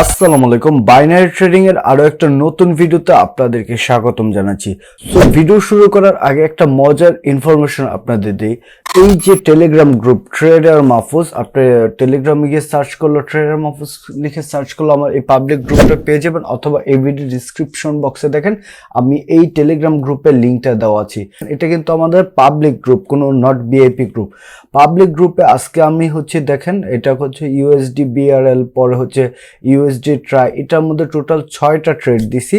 আসসালামু আলাইকুম। Binary trading এর আরও একটা নতুন ভিডিওতে আপনাদেরকে স্বাগতম জানাচ্ছি। তো ভিডিও শুরু করার আগে একটা মজার ইনফরমেশন আপনাদের দিই। এই যে টেলিগ্রাম গ্রুপ ট্রেডার মাহফুজ আপনি টেলিগ্রামে গিয়ে সার্চ করল ট্রেডার মাহফুজ লিখে সার্চ করল আমার এই পাবলিক গ্রুপটা পেয়ে যাবেন, অথবা এই ভিডিও ডিসক্রিপশন বক্সে দেখেন, আমি এই টেলিগ্রাম গ্রুপের লিঙ্কটা দেওয়া আছি। এটা কিন্তু আমাদের পাবলিক গ্রুপ কোনো নট বিআইপি গ্রুপ পাবলিক গ্রুপে আজকে আমি হচ্ছে দেখেন, এটা হচ্ছে ইউএসডি বিআরএল পরে হচ্ছে ইউএসডি ট্রাই এটার মধ্যে টোটাল ছয়টা ট্রেড দিছি।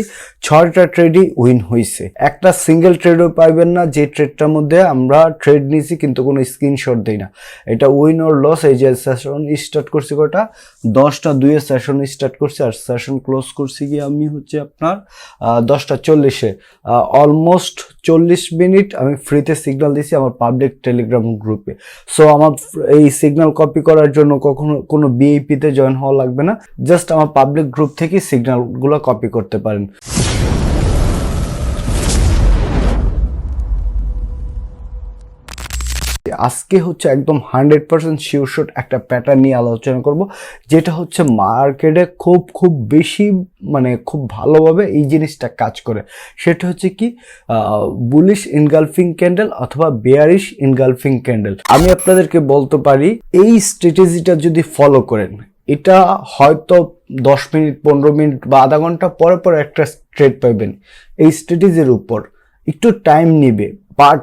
ছয়টা ট্রেডই উইন হয়েছে একটা সিঙ্গেল ট্রেডও পাইবেন না, যে ট্রেডটার মধ্যে আমরা ট্রেড নিয়েছি কিন্তু কোনো স্ক্রিনশট দিই না। এটা উইন ওর লস এই যে সেশন স্টার্ট করছি কটা দশটা, দুইয়ে সেশন স্টার্ট করছি, আর সেশন ক্লোজ করছি গিয়ে আমি হচ্ছে আপনার দশটা চল্লিশে। অলমোস্ট চল্লিশ মিনিট আমি ফ্রিতে সিগন্যাল দিছি আমার পাবলিক টেলিগ্রাম গ্রুপে সো আমার এই সিগন্যাল কপি করার জন্য কখনো কোনো বিএপিতে জয়েন হওয়া লাগবে না। জাস্ট আমার পাবলিক গ্রুপ থেকে সিগন্যালগুলো কপি করতে পারেন। আজকে হচ্ছে একদম হান্ড্রেড পার্সেন্ট শিওরশট একটা প্যাটার্ন নিয়ে আলোচনা করব, যেটা হচ্ছে মার্কেটে খুব খুব বেশি মানে খুব ভালোভাবে এই জিনিসটা কাজ করে। সেটা হচ্ছে কি বুলিশ ইনগালফিং ক্যান্ডেল অথবা বেয়ারিশ ইনগালফিং ক্যান্ডেল আমি আপনাদেরকে বলতে পারি, এই স্ট্র্যাটেজিটা যদি ফলো করেন এটা হয়তো দশ মিনিট, পনেরো মিনিট বা আধা ঘণ্টা পরে পরে একটা স্ট্রেট পাবেন। এই স্ট্র্যাটেজির উপর একটু টাইম নিবে। বাট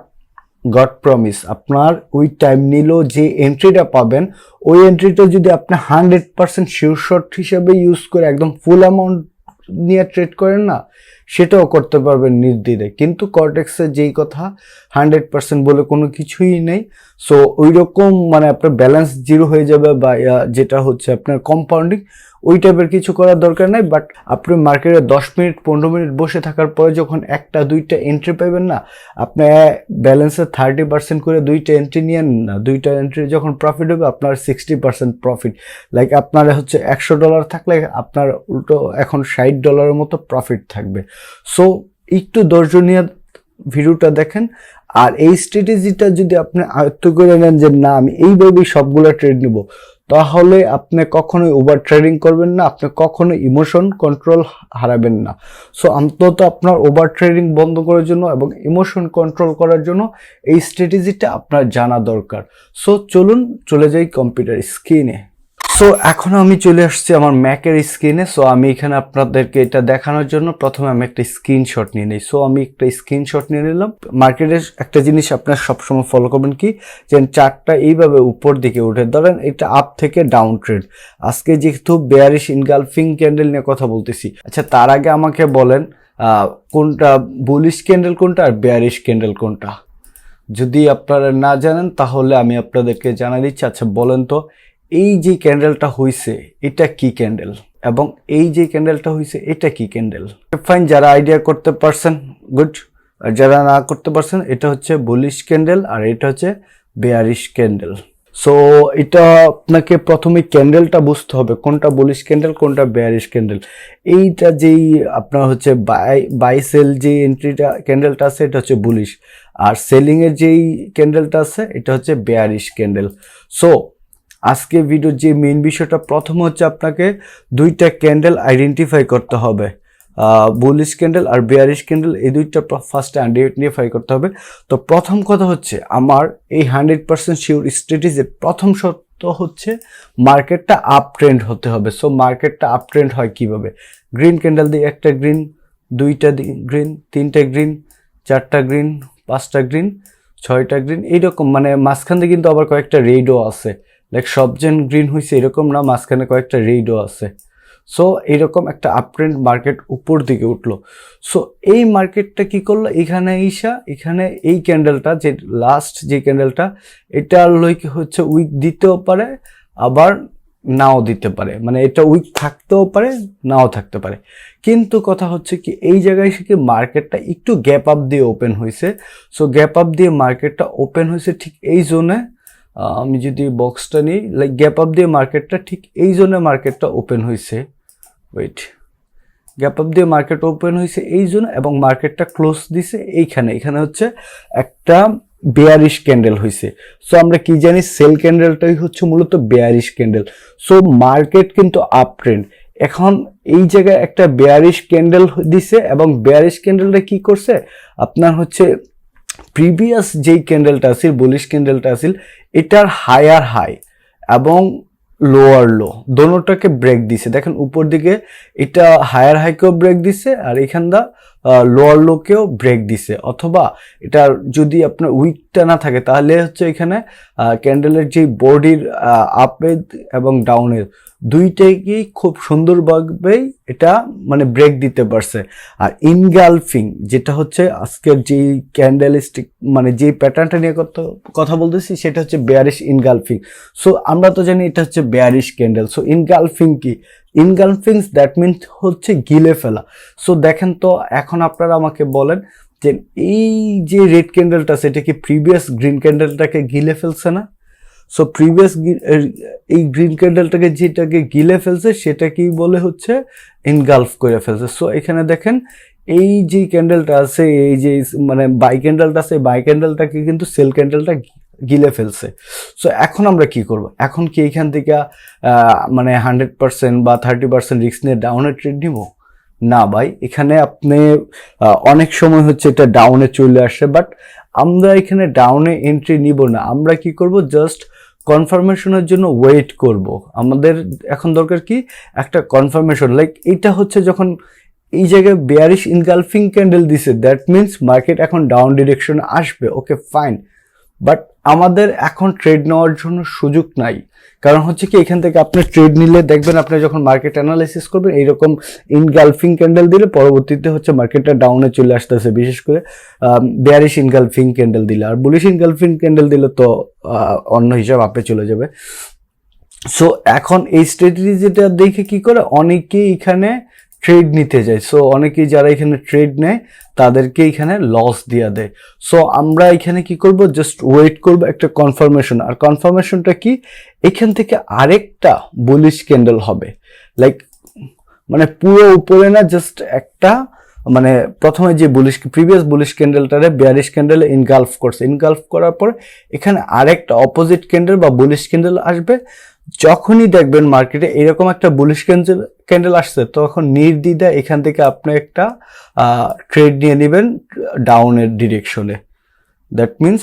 গড প্রমিস আপনার ওই টাইম নিলেও যে এন্ট্রিটা পাবেন, ওই এন্ট্রিটা যদি আপনি হান্ড্রেড পার্সেন্ট শিওর শট হিসেবে ইউজ করে একদম ফুল অ্যামাউন্ট নিয়ে ট্রেড করেন না সেটাও করতে পারবেন নির্দ্বিধে কিন্তু কর্টেক্সে যেই কথা হান্ড্রেড পার্সেন্ট বলে কোনো কিছুই নেই। সো ওই রকম মানে আপনার ব্যালেন্স জিরো হয়ে যাবে বা যেটা হচ্ছে আপনার কম্পাউন্ডিং ওই টাইপের কিছু করার দরকার নাই বাট আপনি মার্কেটে দশ মিনিট, পনেরো মিনিট বসে থাকার পরে যখন একটা, দুইটা এন্ট্রি পাবেন না, আপনি ব্যালেন্সে থার্টি পার্সেন্ট করে দুইটা এন্ট্রি নিয়ে না, দুইটা এন্ট্রি যখন প্রফিট হবে, আপনার সিক্সটি পার্সেন্ট প্রফিট লাইক আপনার হচ্ছে একশো ডলার থাকলে আপনার উল্টো এখন ষাট ডলারের মতো প্রফিট থাকবে। সো একটু ধৈর্য নিয়ে ভিডিওটা দেখেন, আর এই স্ট্র্যাটেজিটা যদি আপনি আয়ত্ত করে নেন যে না, আমি এইভাবেই সবগুলো ট্রেড নিব তাহলে আপনি কখনোই ওভার ট্রেডিং করবেন না, আপনি কখনো ইমোশন কন্ট্রোল হারাবেন না। সো অন্তত আপনার ওভার ট্রেডিং বন্ধ করার জন্য এবং ইমোশন কন্ট্রোল করার জন্য এই স্ট্র্যাটেজিটা আপনার জানা দরকার। সো চলুন চলে যাই কম্পিউটার স্ক্রিনে সো এখন আমি চলে আসছি আমার ম্যাকের স্ক্রিনে সো আমি এখানে আপনাদেরকে এটা দেখানোর জন্য প্রথমে আমি একটা স্ক্রিনশট নিয়ে নিই। সো আমি একটা স্ক্রিনশট নিয়ে নিলাম। মার্কেটের একটা জিনিস আপনার সবসময় ফলো করবেন কি? যে চার্টটা এইভাবে উপর দিকে উঠে। ধরেন, এটা আপ থেকে ডাউন ট্রেড আজকে যেহেতু বেয়ারিশ ইনগালফিং ক্যান্ডেল নিয়ে কথা বলতেছি। আচ্ছা তার আগে আমাকে বলেন কোনটা বুলিশ ক্যান্ডেল কোনটা আর বেয়ারিশ ক্যান্ডেল কোনটা? যদি আপনারা না জানেন, তাহলে আমি আপনাদেরকে জানাই দিচ্ছি। আচ্ছা বলেন তো এই যে ক্যান্ডেলটা হইছে, এটা কি ক্যান্ডেল? এবং এই যে ক্যান্ডেলটা হইছে, এটা কি ক্যান্ডেল? ফাইন যারা আইডিয়া করতে পারছেন গুড আর যারা না করতে পারছেন, এটা হচ্ছে বুলিশ ক্যান্ডেল আর এটা হচ্ছে বেয়ারিশ ক্যান্ডেল সো এটা আপনাকে প্রথমে ক্যান্ডেলটা বুঝতে হবে, কোনটা বুলিশ ক্যান্ডেল কোনটা বেয়ারিশ ক্যান্ডেল এইটা যেই আপনার হচ্ছে বাই বাই সেল যে এন্ট্রিটা ক্যান্ডেলটা আছে, এটা হচ্ছে বুলিশ আর সেলিংয়ের যেই ক্যান্ডেলটা আছে, এটা হচ্ছে বেয়ারিশ ক্যান্ডেল সো আজকে ভিডিওর যে মেন বিষয়টা, প্রথম হচ্ছে আপনাকে দুইটা ক্যান্ডেল আইডেন্টিফাই করতে হবে। বুলিশ ক্যান্ডেল আর বেয়ারিশ ক্যান্ডেল এই দুইটা ফার্স্টে আইডেন্টিফাই করতে হবে। তো প্রথম কথা হচ্ছে, আমার এই হান্ড্রেড পার্সেন্ট শিওর স্ট্র্যাটেজির প্রথম সত্য হচ্ছে মার্কেটটা আপ ট্রেন্ড হতে হবে। সো মার্কেটটা আপ ট্রেন্ড হয় কীভাবে? গ্রিন ক্যান্ডেল দিয়ে একটা গ্রিন দুইটা গ্রিন তিনটা গ্রিন চারটা গ্রিন পাঁচটা গ্রিন ছয়টা গ্রিন এইরকম। মানে মাঝখান দিয়ে কিন্তু আবার কয়েকটা রেডও আছে। লাইক সবজেন গ্রিন হয়েছে এরকম না, মাঝখানে কয়েকটা রেডও আছে। সো এইরকম একটা আপট্রেন্ড মার্কেট উপর দিকে উঠল। সো এই মার্কেটটা কি করল? এখানে ঈশা, এখানে এই ক্যান্ডেলটা যে লাস্ট যে ক্যান্ডেলটা এটা লইকে হচ্ছে উইক দিতেও পারে, আবার নাও দিতে পারে। মানে এটা উইক থাকতেও পারে, নাও থাকতে পারে। কিন্তু কথা হচ্ছে কি, এই জায়গায় এসে কি মার্কেটটা একটু গ্যাপ আপ দিয়ে ওপেন হয়েছে সো গ্যাপ আপ দিয়ে মার্কেটটা ওপেন হয়েছে ঠিক এই জোনে আমি যদি বক্সটা নিই লাইক গ্যাপ আপ দিয়ে মার্কেটটা ঠিক এই জোনে মার্কেটটা ওপেন হয়েছে ওয়েট গ্যাপ আপ দিয়ে মার্কেট ওপেন হয়েছে এই জন্য এবং মার্কেটটা ক্লোজ দিছে এইখানে। এখানে হচ্ছে একটা বেয়ারিশ ক্যান্ডেল হয়েছে সো আমরা কি জানি সেল ক্যান্ডেলটাই হচ্ছে মূলত বেয়ারিশ ক্যান্ডেল সো মার্কেট কিন্তু আপ ট্রেন্ড এখন এই জায়গায় একটা বেয়ারিশ ক্যান্ডেল দিছে এবং বেয়ারিশ ক্যান্ডেলটা কি করছে? আপনার হচ্ছে প্রিভিয়াস যেই ক্যান্ডেলটা আছিল বুলিশ ক্যান্ডেলটা আছিল এটার হায়ার হাই এবং লোয়ার লো দোনোটাকে ব্রেক দিছে। দেখেন উপর দিকে এটা হায়ার হাইকেও ব্রেক দিছে আর এখানটা লোয়ার লোকেও ব্রেক দিছে। অথবা এটা যদি আপনার উইকটা না থাকে, তাহলে হচ্ছে এখানে ক্যান্ডেলের যে বডির আপের এবং ডাউনের দুইটাকেই খুব সুন্দরভাবেই এটা মানে ব্রেক দিতে পারছে। আর ইনগালফিং যেটা হচ্ছে আজকের যে ক্যান্ডেলিস্টিক মানে যে প্যাটার্নটা নিয়ে কথা বলতেছি, সেটা হচ্ছে বেয়ারিশ ইনগালফিং সো আমরা তো জানি এটা হচ্ছে বেয়ারিশ ক্যান্ডেল সো ইনগালফিং কি? ইনগালফিংস দ্যাট মিনস হচ্ছে গিলে ফেলা। সো দেখেন তো, এখন আপনারা আমাকে বলেন যে এই যে রেড ক্যান্ডেলটা সেটা কি প্রিভিয়াস গ্রিন ক্যান্ডেলটাকে গিলে ফেলছে না? সো প্রিভিয়াস এই গ্রিন ক্যান্ডেলটাকে যেটাকে গিলে ফেলছে, সেটা কি বলে হচ্ছে? ইনগালফ করে ফেলছে। সো এখানে দেখেন, এই যে ক্যান্ডেলটা আছে, এই যে মানে বাই ক্যান্ডেলটা আছে বাই ক্যান্ডেলটাকে কিন্তু সেল ক্যান্ডেলটা গিলে ফেলছে। সো এখন আমরা কি করব? এখন কি এখান থেকে মানে হান্ড্রেড পার্সেন্ট বা থার্টি পার্সেন্ট রিস্ক নিয়ে ডাউনের ট্রেড নিব? না ভাই, এখানে আপনি অনেক সময় হচ্ছে এটা ডাউনে চলে আসে বাট আমরা এখানে ডাউনে এন্ট্রি নিব না। আমরা কি করব? জাস্ট কনফার্মেশনের জন্য ওয়েট করব। আমাদের এখন দরকার কি? একটা কনফার্মেশন লাইক এটা হচ্ছে যখন এই জায়গায় বেয়ারিশ ইনগালফিং ক্যান্ডেল দিছে দ্যাট মিনস মার্কেট এখন ডাউন ডিরেকশনে আসবে ওকে ফাইন বাট আমাদের এখন ট্রেড নেওয়ার জন্য সুযোগ নাই। কারণ হচ্ছে কি, এখান থেকে আপনি ট্রেড নিলে দেখবেন আপনি যখন মার্কেট অ্যানালাইসিস করবেন, এইরকম ইনগালফিং ক্যান্ডেল দিলে পরবর্তীতে হচ্ছে মার্কেটটা ডাউনে চলে আসতেছে। বিশেষ করে বেয়ারিশ ইনগালফিং ক্যান্ডেল দিলে। আর বুলিশ ইনগালফিং ক্যান্ডেল দিলে তো অন্য হিসাব আপে চলে যাবে। সো এখন এই স্ট্র্যাটেজিটা দেখে কি করে? অনেকেই এখানে ট্রেড নিতে যায়। সো অনেকেই যারা এখানে ট্রেড নেয় তাদেরকে এখানে লস দিয়ে দেয়। সো আমরা এখানে কি করব? জাস্ট ওয়েট করব একটা কনফার্মেশন আর কনফার্মেশনটা কি? এখান থেকে আরেকটা বুলিশ ক্যান্ডেল হবে। লাইক মানে পুরো উপরে না জাস্ট একটা মানে প্রথমে যে বুলিশ প্রিভিয়াস বুলিশ ক্যান্ডেলটারে বিয়ারিশ ক্যান্ডেল ইনগালফ করছে। ইনগালফ করার পর এখানে আরেকটা অপোজিট ক্যান্ডেল বা বুলিশ ক্যান্ডেল আসবে। যখনই দেখবেন মার্কেটে এরকম একটা বুলিশ ক্যান্ডেল ক্যান্ডেল আসছে, তখন নির্দ্বিধা এখান থেকে আপনি একটা ট্রেড নিয়ে নেবেন ডাউনের ডিরেকশনে দ্যাট মিন্স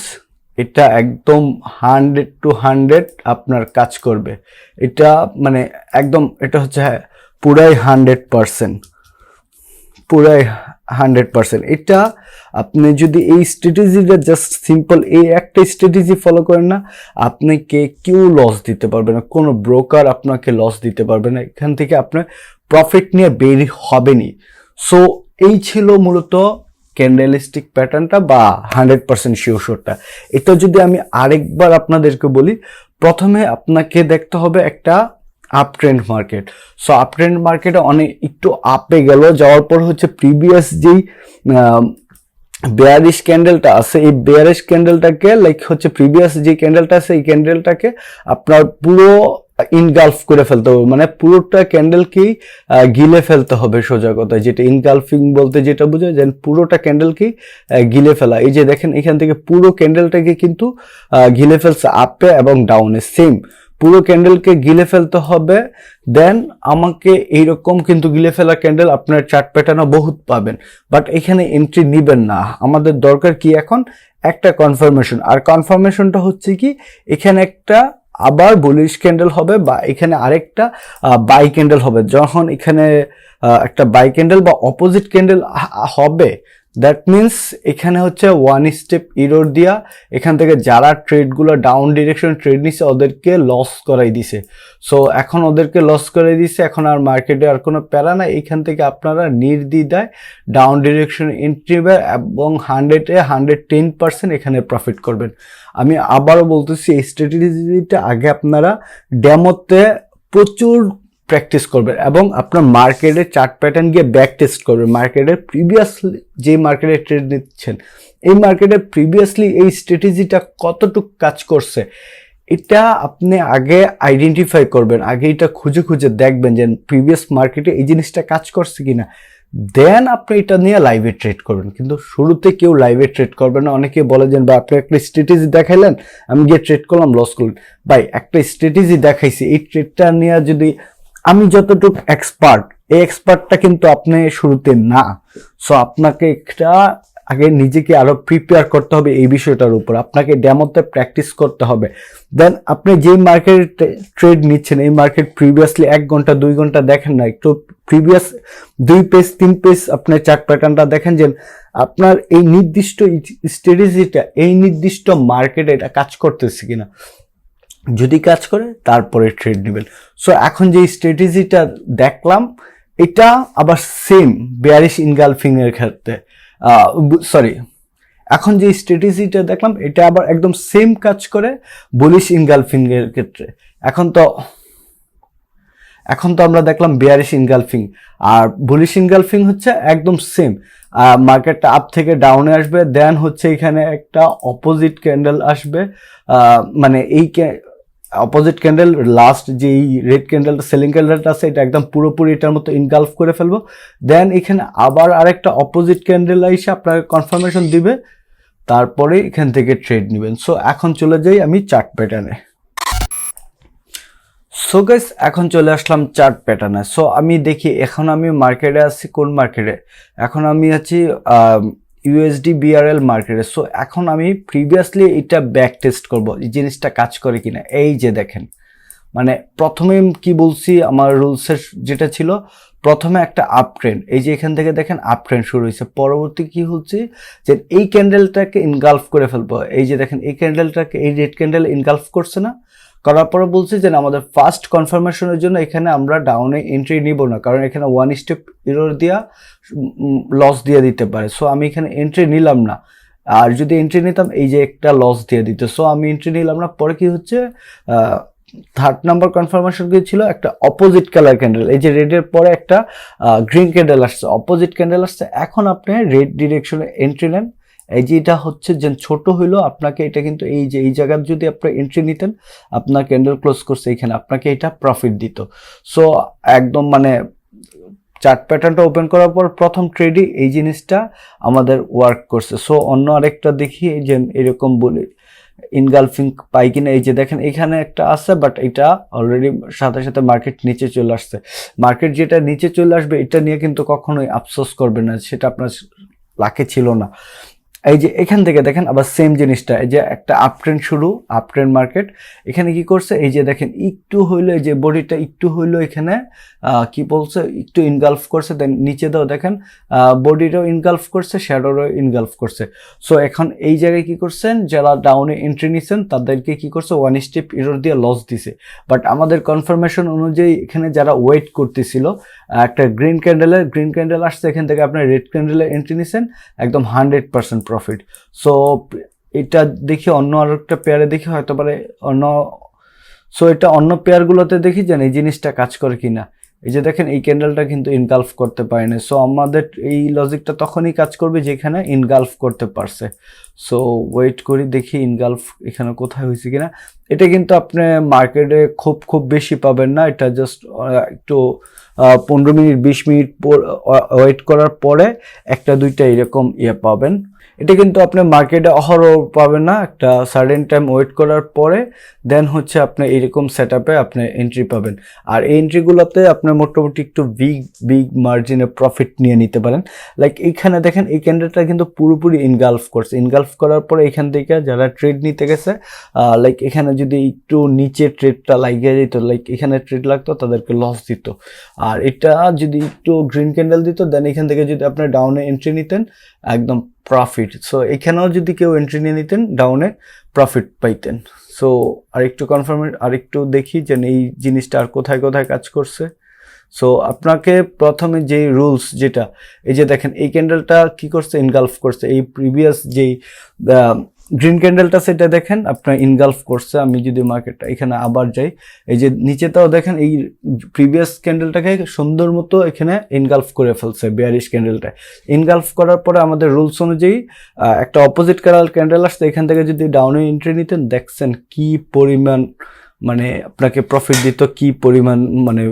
এটা একদম হান্ড্রেড টু হান্ড্রেড আপনার কাজ করবে। এটা মানে একদম, এটা হচ্ছে হ্যাঁ পুরাই হান্ড্রেড পারসেন্ট পুরাই হান্ড্রেড পার্সেন্ট। এটা আপনি যদি এই স্ট্র্যাটেজিটা জাস্ট সিম্পল এই একটা স্ট্র্যাটেজি ফলো করেন না, আপনাকে কেউ লস দিতে পারবে না। কোনো ব্রোকার আপনাকে লস দিতে পারবে না। এখান থেকে আপনার প্রফিট নিয়ে বের হবেনি সো এই ছিল মূলত ক্যান্ডেলিস্টিক প্যাটার্নটা বা হান্ড্রেড পার্সেন্ট শিওরশোরটা এটা যদি আমি আরেকবার আপনাদেরকে বলি, প্রথমে আপনাকে দেখতে হবে একটা up trend market so up trend মার্কেটে অনেক একটু আপে গেল, যাওয়ার পর হচ্ছে প্রিভিয়াস যেই বেয়ারিশ ক্যান্ডেলটা আছে, এই বেয়ারিশ ক্যান্ডেলটাকে লাইক হচ্ছে প্রিভিয়াস যে ক্যান্ডেলটা আছে, এই ক্যান্ডেলটাকে আপনার পুরো ইনগালফ করে ফেলতে হবে। মানে পুরোটা ক্যান্ডেলকেই গিলে ফেলতে হবে সোজা কথা যেটা ইনগালফিং বলতে যেটা বোঝায় যে পুরোটা ক্যান্ডেলকেই গিলে ফেলা। এই যে দেখেন, এখান থেকে পুরো ক্যান্ডেলটাকে কিন্তু গিলে ফেলছে আপে এবং ডাউনে সেম পুরো ক্যান্ডেলকে গিলে ফেলতে হবে দেন আমাকে এইরকম কিন্তু গিলে ফেলা ক্যান্ডেল আপনার চার্ট প্যাটার্নও বহুত পাবেন। বাট এখানে এন্ট্রি নেবেন না। আমাদের দরকার কি এখন? একটা কনফার্মেশন আর কনফার্মেশনটা হচ্ছে কি, এখানে একটা আবার বুলিশ ক্যান্ডেল হবে বা এখানে আরেকটা বাই ক্যান্ডেল হবে। যখন এখানে একটা বাই ক্যান্ডেল বা অপোজিট ক্যান্ডেল হবে দ্যাট মিন্স এখানে হচ্ছে ওয়ান স্টেপ ইরোর দিয়া এখান থেকে যারা ট্রেডগুলো ডাউন ডিরেকশন ট্রেড নিছে, ওদেরকে লস করাই দিছে। সো এখন ওদেরকে লস করাই দিছে, এখন আর মার্কেটে আর কোনো প্যারা নাই। এখান থেকে আপনারা নির্দ্বিধায় ডাউন ডিরেকশন এন্ট্রি এবং হান্ড্রেডে হান্ড্রেড টেন পার্সেন্ট এখানে প্রফিট করবেন। আমি আবারও বলতেছি, এই স্ট্র্যাটেজিটা আগে আপনারা ডেমোতে প্রচুর প্র্যাকটিস করবেন এবং আপনার মার্কেটে চার্ট প্যাটার্ন গিয়ে ব্যাক টেস্ট করবেন। মার্কেটের প্রিভিয়াসলি যে মার্কেটে ট্রেড নিচ্ছেন, এই মার্কেটে প্রিভিয়াসলি এই স্ট্র্যাটেজিটা কতটুকু কাজ করছে, এটা আপনি আগে আইডেন্টিফাই করবেন। আগে এটা খুঁজে খুঁজে দেখবেন যে প্রিভিয়াস মার্কেটে এই জিনিসটা কাজ করছে কিনা। দেন আপনি এটা নিয়ে লাইভে ট্রেড করবেন। কিন্তু শুরুতে কেউ লাইভে ট্রেড করবে না। অনেকে বলে যে বা আপনি একটা স্ট্র্যাটেজি দেখাইলেন, আমি গিয়ে ট্রেড করলাম লস করলেন। ভাই, একটা স্ট্র্যাটেজি দেখাইছি। এই ট্রেডটা নিয়ে যদি আমি যতটুকু এক্সপার্ট এই এক্সপার্টটা কিন্তু আপনি শুরুতে না। সো আপনাকে একটা আগে নিজেকে আরও প্রিপেয়ার করতে হবে এই বিষয়টার উপর। আপনাকে ডেমোতে প্র্যাকটিস করতে হবে। দেন আপনি যে মার্কেট ট্রেড নিচ্ছেন, এই মার্কেট প্রিভিয়াসলি এক ঘণ্টা, দুই ঘণ্টা দেখেন না, একটু প্রিভিয়াস দুই পেজ তিন পেজ আপনার চার্ট প্যাটার্নটা দেখেন যে আপনার এই নির্দিষ্ট স্ট্র্যাটেজিটা এই নির্দিষ্ট মার্কেটে এটা কাজ করতেছে কিনা। যদি কাজ করে, তারপরে ট্রেড নেবেন। সো এখন যে স্ট্র্যাটেজিটা দেখলাম, এটা আবার সেম বেয়ারিশ ইনগালফিং এর ক্ষেত্রে। সরি এখন যে স্ট্র্যাটেজিটা দেখলাম, এটা আবার একদম সেম কাজ করে বুলিশ ইনগালফিং এর ক্ষেত্রে। এখন তো এখন তো আমরা দেখলাম বেয়ারিশ ইনগালফিং আর বুলিশ ইনগালফিং হচ্ছে একদম সেম মার্কেটটা আপ থেকে ডাউনে আসবে দেন হচ্ছে এখানে একটা অপোজিট ক্যান্ডেল আসবে। মানে এই অপোজিট ক্যান্ডেল লাস্ট যে রেড ক্যান্ডেলটা সেলিং ক্যান্ডেলটা আছে, এটা একদম পুরোপুরি এটার মতো ইনগালফ করে ফেলব। দেন এখানে আবার আরেকটা অপোজিট ক্যান্ডেল এসে আপনাকে কনফার্মেশন দিবে। তারপরে এখান থেকে ট্রেড নেবেন। সো এখন চলে যাই আমি চার্ট প্যাটার্নে সো গাইস এখন চলে আসলাম চার্ট প্যাটার্নে সো আমি দেখি, এখন আমি মার্কেটে আছি, কোন মার্কেটে এখন আমি আছি ইউএসডি বিআরএল মার্কেটে সো এখন আমি প্রিভিয়াসলি এটা ব্যাক টেস্ট করব এই জিনিসটা কাজ করে কিনা। এই যে দেখেন মানে প্রথমে কি বলছি, আমার রুলসের যেটা ছিল, প্রথমে একটা আপ এই যে এখান থেকে দেখেন আপ শুরু হয়েছে। পরবর্তী কি হচ্ছে, যে এই ক্যান্ডেলটাকে ইনগালফ করে ফেলব। এই যে দেখেন, এই ক্যান্ডেলটাকে এই রেড ক্যান্ডেল ইনগালফ করছে না। করার পরে বলছি যে আমাদের ফার্স্ট কনফার্মেশনের জন্য এখানে আমরা ডাউনে এন্ট্রি নিব না, কারণ এখানে ওয়ান স্টেপ ইরোর দিয়া লস দিয়ে দিতে পারে। সো আমি এখানে এন্ট্রি নিলাম না। আর যদি এন্ট্রি নিতাম, এই যে একটা লস দিয়ে দিত। সো আমি এন্ট্রি নিলাম না, পরে কি হচ্ছে থার্ড নাম্বার কনফার্মেশন কি ছিল? একটা অপোজিট কালার ক্যান্ডেল এই যে রেডের পরে একটা গ্রিন ক্যান্ডেল আসছে। অপোজিট ক্যান্ডেল আসছে। এখন আপনি রেড ডিরেকশনে এন্ট্রি নেন। এই যে এটা হচ্ছে যে ছোট হইল আপনাকে এটা কিন্তু এই যে, এই জায়গার যদি আপনি এন্ট্রি নিতেন, আপনার ক্যান্ডেল ক্লোজ করছে এখানে, আপনাকে এটা প্রফিট দিত। সো একদম মানে চার্ট প্যাটার্নটা ওপেন করার পর প্রথম ট্রেডই এই জিনিসটা আমাদের ওয়ার্ক করছে। সো অন্য আরেকটা দেখি যে এরকম বলি ইনগালফিং পাই কিনা, এই যে দেখেন এখানে একটা আছে বাট এটা অলরেডি সাথে সাথে মার্কেট নিচে চলে আসছে। মার্কেট যেটা নিচে চলে আসবে, এটা নিয়ে কিন্তু কখনোই আফসোস করবে না, সেটা আপনার লাখে ছিল না। এই যে এখান থেকে দেখেন আবার সেম জিনিসটা, এই যে একটা আপ ট্রেন্ড শুরু আপ ট্রেন্ড মার্কেট এখানে কি করছে? এই যে দেখেন একটু হইল, এই যে বডিটা একটু হইল এখানে কি বলছে? একটু ইনগালফ করছে দেন নিচে দাও দেখেন বডিটাও ইনগালফ করছে শ্যাডোরও ইনগালফ করছে। সো এখন এই জায়গায় কি করছেন? যারা ডাউনে এন্ট্রি নিছেন, তাদেরকে কি করছে? ওয়ান স্টেপ ইরোর দিয়ে লস দিছে। বাট আমাদের কনফার্মেশন অনুযায়ী এখানে যারা ওয়েট করতেছিল, একটা গ্রিন ক্যান্ডেলের গ্রিন ক্যান্ডেল আসছে, এখান থেকে আপনার রেড ক্যান্ডেলে এন্ট্রি নিছেন, একদম হান্ড্রেড পার্সেন্ট প্রফিট সো এটা দেখি অন্য আর একটা পেয়ারে দেখি হয়তো পারে অন্য সো এটা অন্য পেয়ারগুলোতে দেখি যেন এই জিনিসটা কাজ করে কিনা। এই যে দেখেন, এই ক্যান্ডেলটা কিন্তু ইনগালফ করতে পারে না। সো আমাদের এই লজিকটা তখনই কাজ করবে যেখানে ইনগালফ করতে পারছে। সো ওয়েট করি, দেখি ইনগালফ এখানে কোথায় হয়েছে কিনা। এটা কিন্তু আপনি মার্কেটে খুব খুব বেশি পাবেন না। এটা জাস্ট একটু পনেরো মিনিট, বিশ মিনিট ওয়েট করার পরে একটা, দুইটা এরকম ইয়ে পাবেন। এটা কিন্তু আপনি মার্কেটে অহরহ পাবেন না। একটা সার্টেন টাইম ওয়েট করার পরে দেন হচ্ছে আপনি এরকম সেট আপে আপনি এন্ট্রি পাবেন। আর এই এন্ট্রিগুলোতে আপনি মোটামুটি একটু বিগ বিগ মার্জিনে প্রফিট নিয়ে নিতে পারেন। লাইক এইখানে দেখেন, এই ক্যান্ডেলটা কিন্তু পুরোপুরি ইনগালফ করছে। ইনগালফ করার পরে এখান থেকে যারা ট্রেড নিতে গেছে লাইক এখানে যদি একটু নিচে ট্রেডটা লাগিয়ে যেত লাইক এখানে ট্রেড লাগতো, তাদেরকে লস দিত। আর এটা যদি একটু গ্রিন ক্যান্ডেল দিত দেন এখান থেকে যদি আপনি ডাউনে এন্ট্রি নিতেন, একদম প্রফিট সো এখানেও যদি কেউ এন্ট্রি নিয়ে নিতেন ডাউনে প্রফিট পাইতেন। সো আরেকটু কনফার্ম আরেকটু দেখি যে এই জিনিসটা আর কোথায় কোথায় কাজ করছে। সো আপনাকে প্রথমে যেই রুলস যেটা, এই যে দেখেন, এই ক্যান্ডেলটা কি করছে? ইনগালফ করছে। এই প্রিভিয়াস যেই গ্রিন ক্যান্ডেলটা সেটা দেখেন, আপনার ইনগালফ করছে, আমি যদি মার্কেটটা এখানে আবার যাই, এই যে নিচেটাও দেখেন, এই প্রিভিয়াস ক্যান্ডেলটাকে সুন্দর মতো এখানে ইনগালফ করে ফেলছে বিয়ারিশ ক্যান্ডেলটা ইনগালফ করার পরে আমাদের রুলস অনুযায়ী একটা অপোজিট কালার ক্যান্ডেল আসছে, এখান থেকে যদি ডাউনে এন্ট্রি নিতেন, দেখছেন কি পরিমাণ মানে আপনাকে প্রফিট দিত, কি পরিমাণ মানে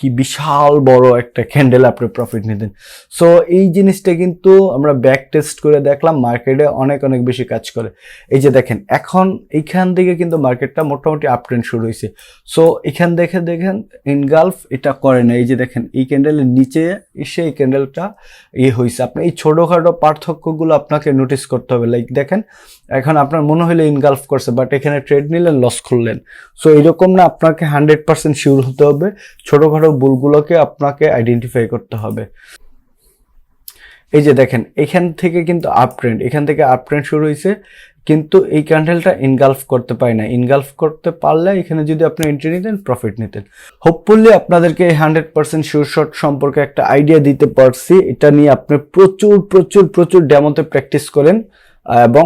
কি বিশাল বড় একটা ক্যান্ডেল আপনি প্রফিট নিতেন। সো এই জিনিসটা কিন্তু আমরা ব্যাক টেস্ট করে দেখলাম মার্কেটে অনেক অনেক বেশি কাজ করে। এই যে দেখেন, এখন এইখান থেকে কিন্তু মার্কেটটা মোটামুটি আপট্রেন্ড শুরু হয়েছে সো এখান দেখে, দেখেন ইনগালফ এটা করে না এই যে দেখেন, এই ক্যান্ডেলের নিচে এসে এই ক্যান্ডেলটা ইয়ে হয়েছে আপনি এই ছোটোখাটো পার্থক্যগুলো আপনাকে নোটিস করতে হবে। লাইক দেখেন, এখন আপনার মনে হলে ইনগালফ করছে বাট এখানে ট্রেড নিলেন লস করলেন সো এরকম না, আপনাকে হান্ড্রেড পার্সেন্ট শিওর হতে হবে। ছোটোখাটো ভুলগুলোকে আপনাকে আইডেন্টিফাই করতে হবে। এই যে দেখেন, এখান থেকে কিন্তু আপ ট্রেন্ড এখান থেকে আপ ট্রেন্ড শুরু হয়েছে, কিন্তু এই ক্যান্ডেলটা ইনগালফ করতে পারে না ইনগালফ করতে পারলে এখানে যদি আপনি এন্ট্রি নিতেন প্রফিট নিতেন। হোপফুলি আপনাদেরকে হান্ড্রেড পার্সেন্ট শিওর শট সম্পর্কে একটা আইডিয়া দিতে পারছি। এটা নিয়ে আপনি প্রচুর প্রচুর প্রচুর ডেমোতে প্র্যাকটিস করেন, এবং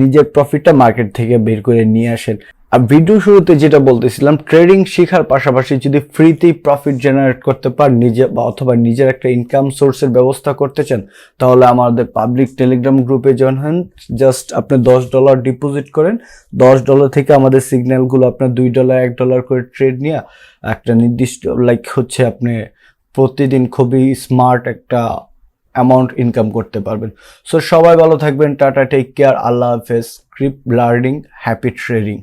নিজের প্রফিটটা মার্কেট থেকে বের করে নিয়ে আসেন। আর ভিডিও শুরুতে যেটা বলতেছিলাম ট্রেডিং শেখার পাশাপাশি যদি ফ্রিতেই প্রফিট জেনারেট করতে পার নিজে বা অথবা নিজের একটা ইনকাম সোর্সের ব্যবস্থা করতে চান, তাহলে আমাদের পাবলিক টেলিগ্রাম গ্রুপে জয়েন হন। জাস্ট আপনি দশ ডলার ডিপোজিট করেন। দশ ডলার থেকে আমাদের সিগন্যালগুলো আপনার দুই ডলার এক ডলার করে ট্রেড নিয়ে একটা নির্দিষ্ট লাইক হচ্ছে আপনি প্রতিদিন খুবই স্মার্ট একটা অ্যামাউন্ট ইনকাম করতে পারবেন। সো সবাই ভালো থাকবেন, টাটা টেক কেয়ার আল্লাহ হাফেজ। Creep learning happy trading